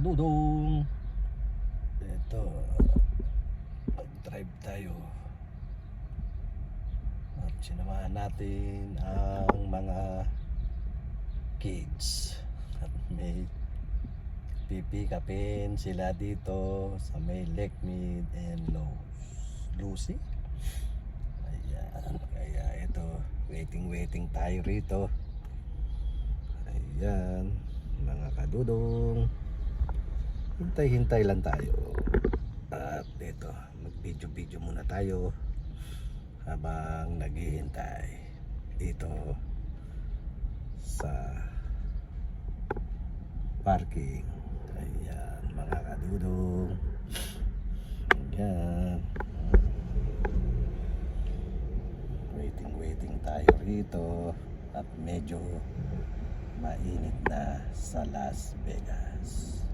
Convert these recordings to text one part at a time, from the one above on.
kadudong. Ito, mag-drive tayo. At sinamahan natin ang mga kids. At may pipikapin sila dito sa may Lake Mead and Lowe's. Lucy? Ayan, kaya ito, waiting-waiting tayo rito. Ayan, mga kadudong. Hintay-hintay lang tayo. At ito, mag-video-video muna tayo habang naghihintay dito sa parking. Ayan, mga kadudong. Ayan. Waiting, waiting tayo rito. At medyo mainit na sa Las Vegas.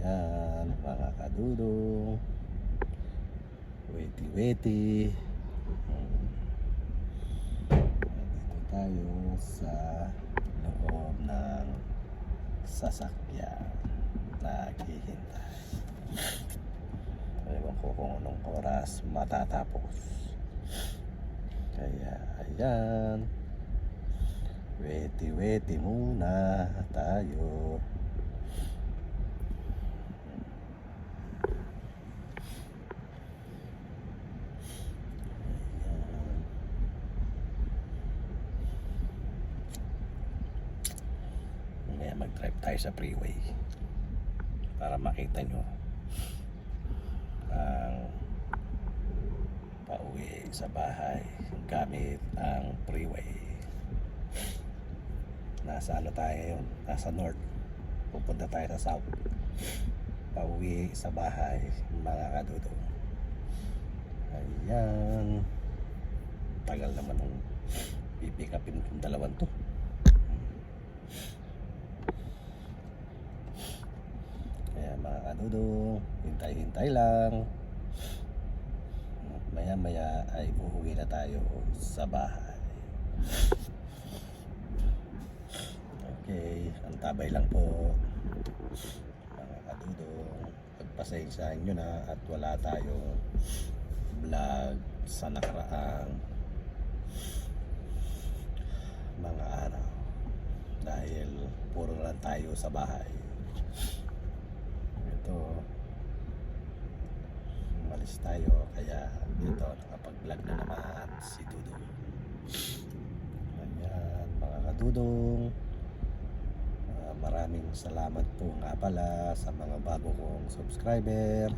Ayan, mga kadudong. Waiting. Dito tayo sa loob ng sasakyan. Naghihintay. Ewan ko kung anong oras matatapos. Kaya, ayan. Weti-weti muna tayo. Ayan. Mamaya mag-drive tayo sa freeway para makita nyo ang pauwi sa bahay gamit ang freeway. Nasa ano tayo ngayon? Nasa north. Pupunta tayo sa south. Pauwi sa bahay mga kadudo ayan. Tagal naman ng pipikapin kong dalawan to kadudo hintay-hintay lang. Maya maya ay uuwi na tayo sa bahay. Okay ang tabay lang po. Mga kadudong pagpasensyahan nyo na at wala tayong vlog sa nakaraang mga araw. Dahil puro lang tayo sa bahay ito umalis tayo kaya ito nakapag-vlog na naman si Dudong. Ayan mga kadudong Ah, maraming salamat po nga pala sa mga bago kong subscriber.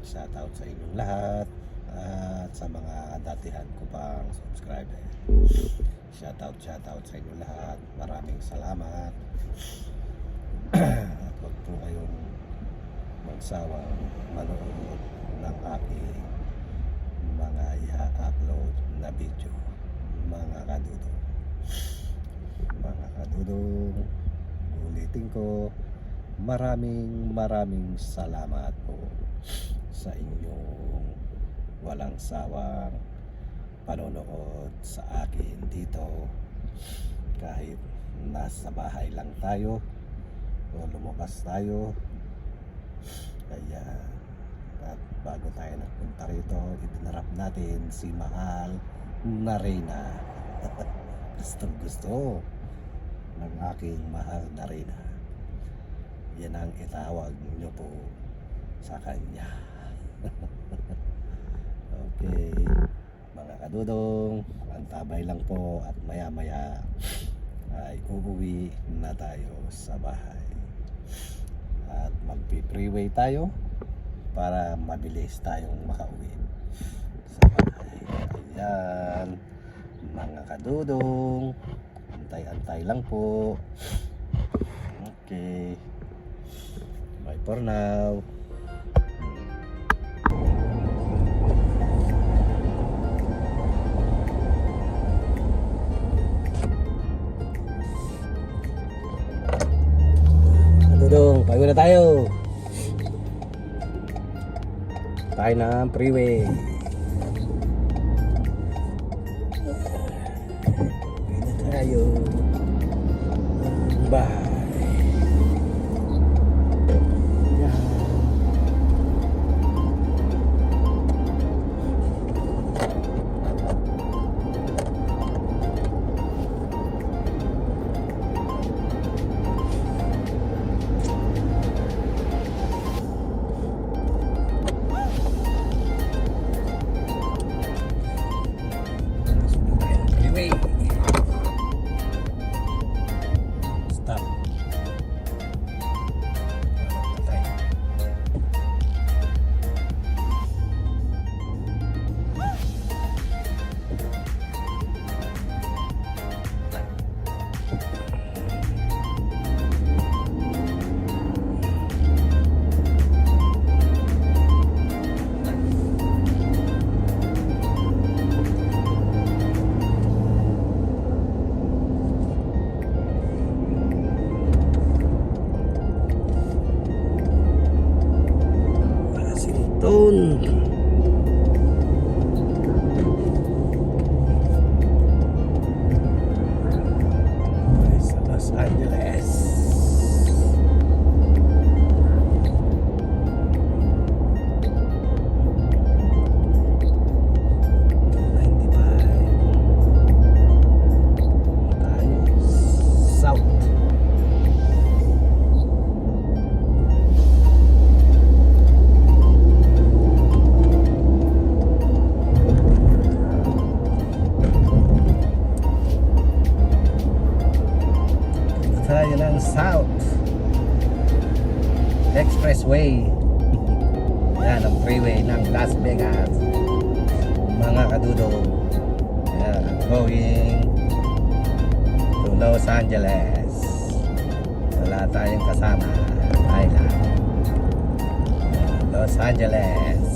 Shoutout sa inyong lahat at sa mga datihan ko pang subscriber. Shoutout shoutout sa inyong lahat. Maraming salamat. At huwag po kayong magsawang manood ng aking mga i-upload na video mga kadudong mga kadudong ulitin ko maraming maraming salamat po sa inyong walang sawang panonood sa akin dito. Kahit nasa bahay lang tayo o lumabas tayo kaya at bago tayo nagpunta rito ibinarap natin si Mahal na Reyna. Gustong gusto ng aking mahal na Reyna. Yan ang itawag niyo po sa kanya. Okay. Mga kadudong antabay lang po at maya maya ay uuwi na tayo sa bahay magpi-freeway tayo para mabilis tayong makauwi. Sa bahay. Ayan. Mga kadudong antay-antay lang po. Okay. Bye for now Tayo ng freeway. Yes. Wala tayong kasama. Thailand. Los Angeles.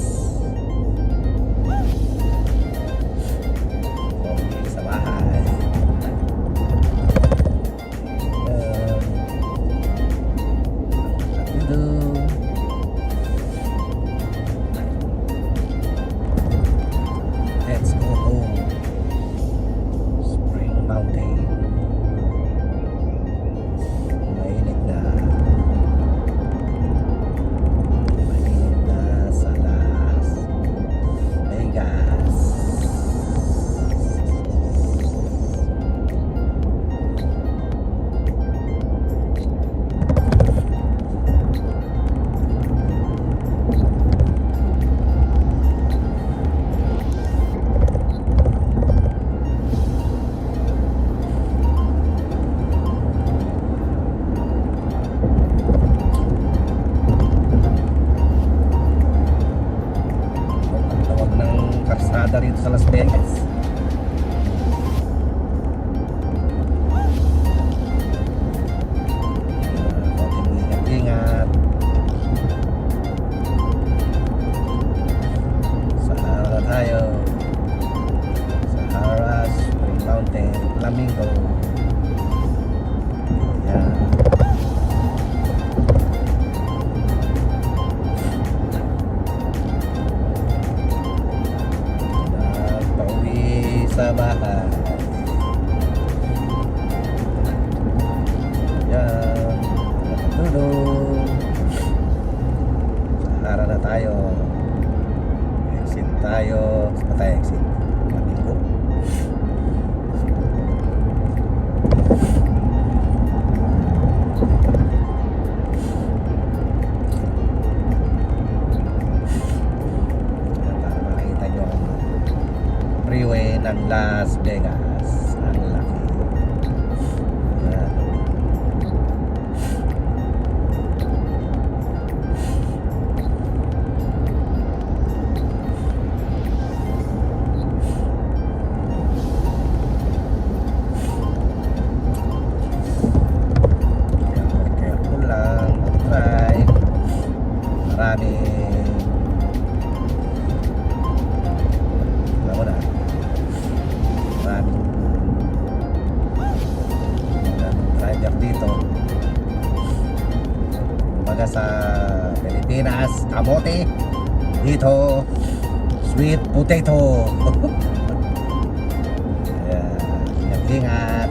ingat.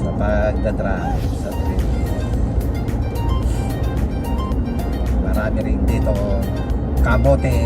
Sa pagdadrive sa trip. Marami rin dito kabote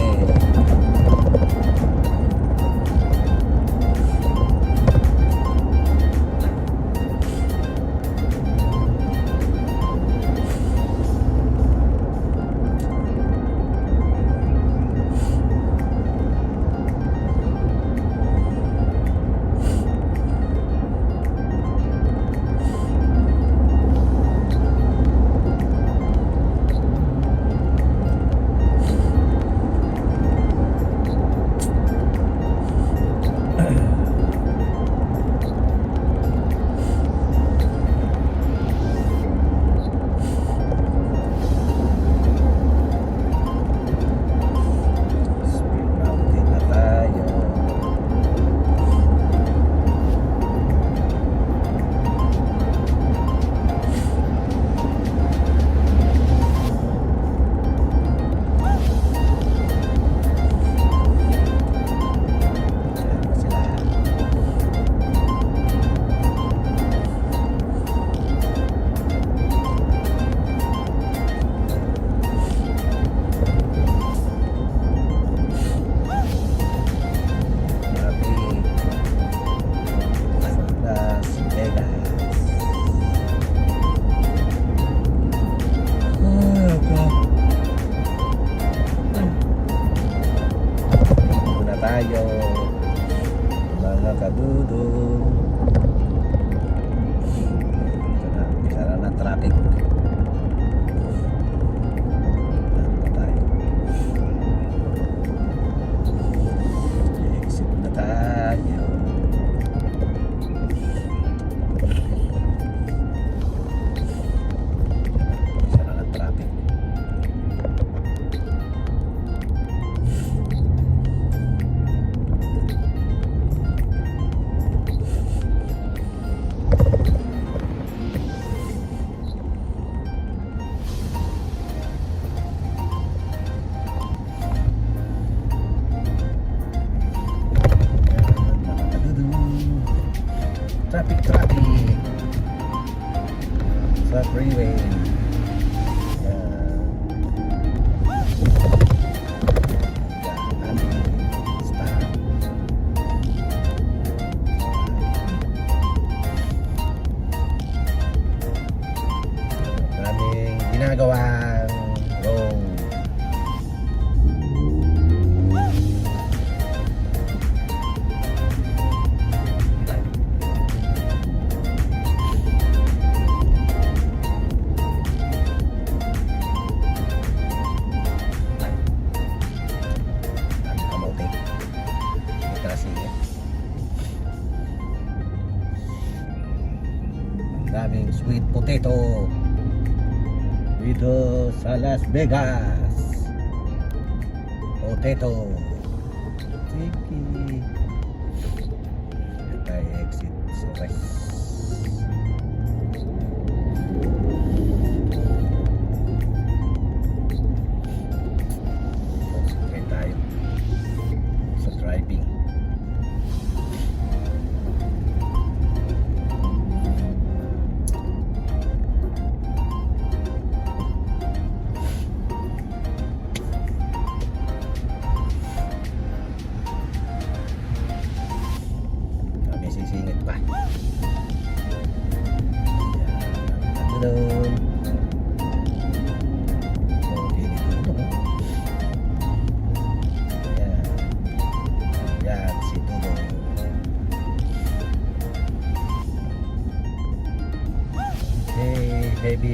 Vegas.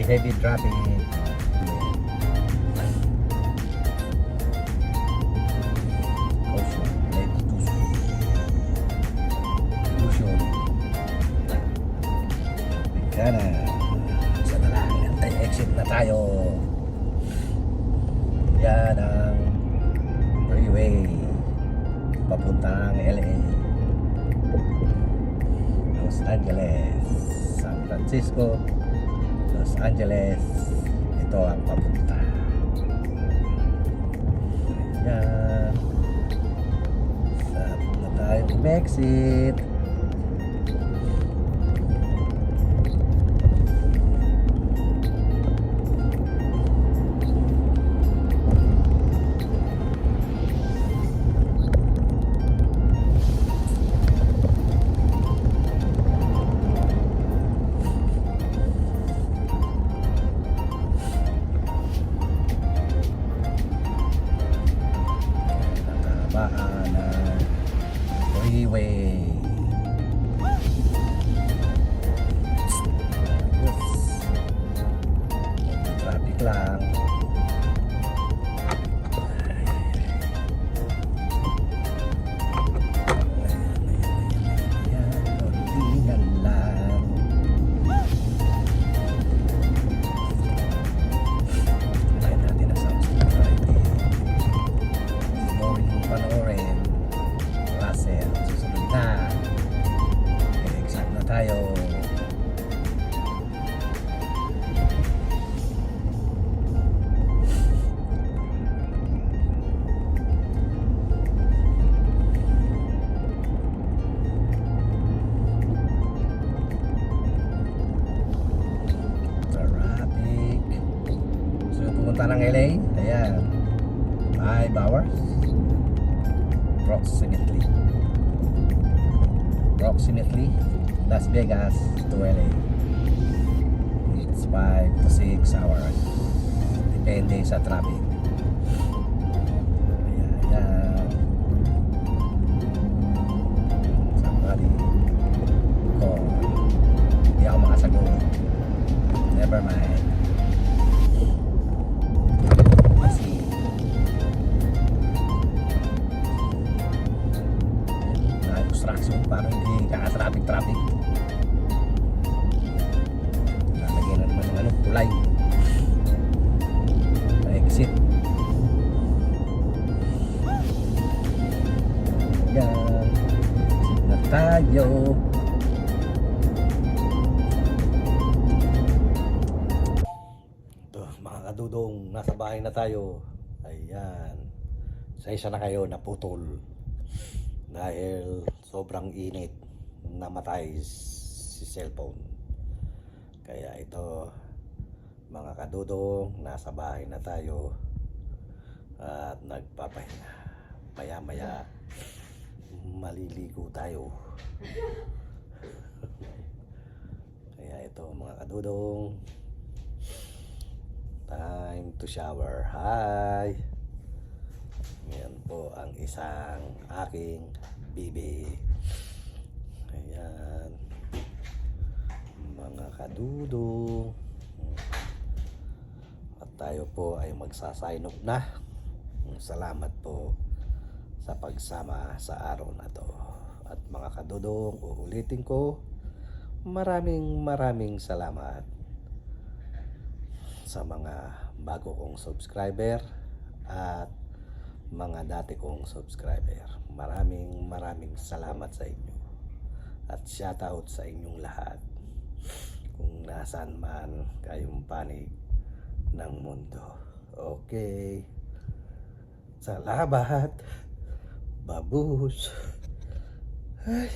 Okay, heavy, traffic. Kana. Isa na lang. Anti-exit na tayo. Yan ang freeway. Papuntang LA. Los Angeles. San Francisco. Los Angeles. Ito ang papunta. Yan. Sa na tayo exit. Approximately. Las Vegas to LA. It's 5 to 6 hours. Depende sa traffic. Ayan, ayan. Somebody call. Hindi ako makasagot. Never mind. Kaka-traffic traffic. Lalagyan na naman ng ano, tulay. Na exit. Yan. Exit na tayo. Ito, mga kadudong, nasa bahay na tayo. Ayan. Sa isa na kayo naputol. Dahil sobrang init. Namatay si cellphone. Kaya ito, mga kadudong, nasa bahay na tayo at nagpapahinga. Maya-maya, maliligo tayo. Kaya ito, mga kadudong, time to shower. Hi! Yan po ang isang aking bibi. Ayan. Mga kadudong. At tayo po ay magsasign off na. Salamat po sa pagsama sa araw na to. At mga kadudong, uulitin ko, maraming maraming salamat sa mga bago kong subscriber at mga dati kong subscriber. Maraming maraming salamat sa inyo. At shoutout sa inyong lahat. Kung nasaan man kayong panig ng mundo. Okay. Salamat. Babus. Ay.